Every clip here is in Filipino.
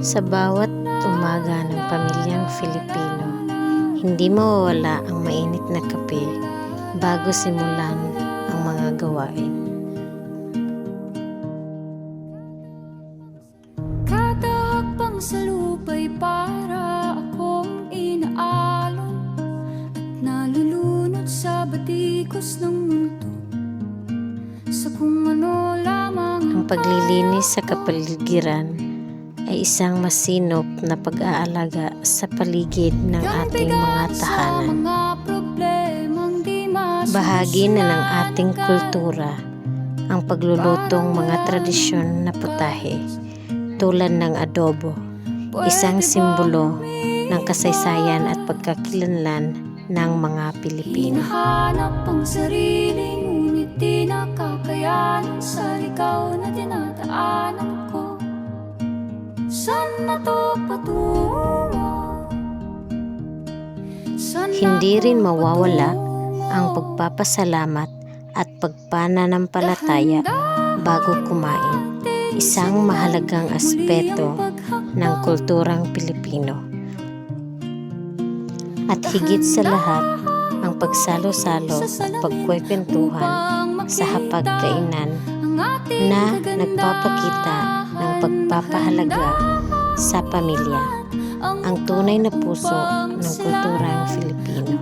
Sa bawat umaga ng pamilyang Filipino, hindi mawawala ang mainit na kape bago simulan ang mga gawain. Kada hakbang sa lupa'y para akong inaalon At nalulunod sa batikos ng mundo Sa kung ano lamang Ang paglilinis sa kapaligiran ay isang masinop na pag-aalaga sa paligid ng ating mga tahanan. Bahagi na ng ating kultura ang paglulutong mga tradisyon na putahe tulad ng adobo, isang simbolo ng kasaysayan at pagkakilanlan ng mga Pilipino. Hinahanap ang sarili Ngunit di nakakayanan Sa ligaw na dinadaanan Hindi rin mawawala ang pagpapasalamat at pagpananampalataya bago kumain, isang mahalagang aspeto ng kulturang Pilipino. At higit sa lahat, ang pagsalo-salo at pagkwekwentuhan sa hapagkainan na nagpapakita ng pagpapahalaga sa pamilya, ang tunay na puso ng kulturang Filipino.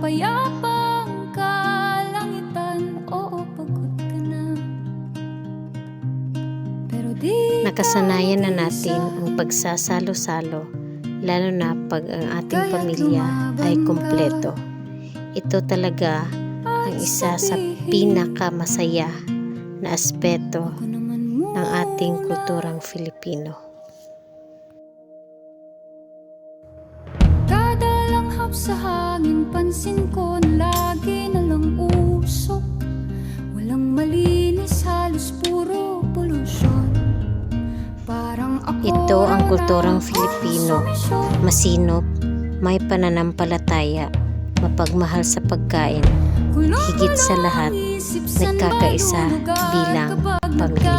Nakasanayan na natin ang pagsasalo-salo, lalo na pag ang ating pamilya ay kumpleto. Ito talaga ang isa sa pinakamasaya na aspeto ng ating kulturang Filipino. Kada langhap sa hangin Pansin ko na lagi na lang usok Walang malinis Halos puro polusyon Parang ako Ito ang kulturang Filipino. Masinop, may pananampalataya, mapagmahal sa pagkain, higit sa lahat, nagkakaisa bilang pamilya.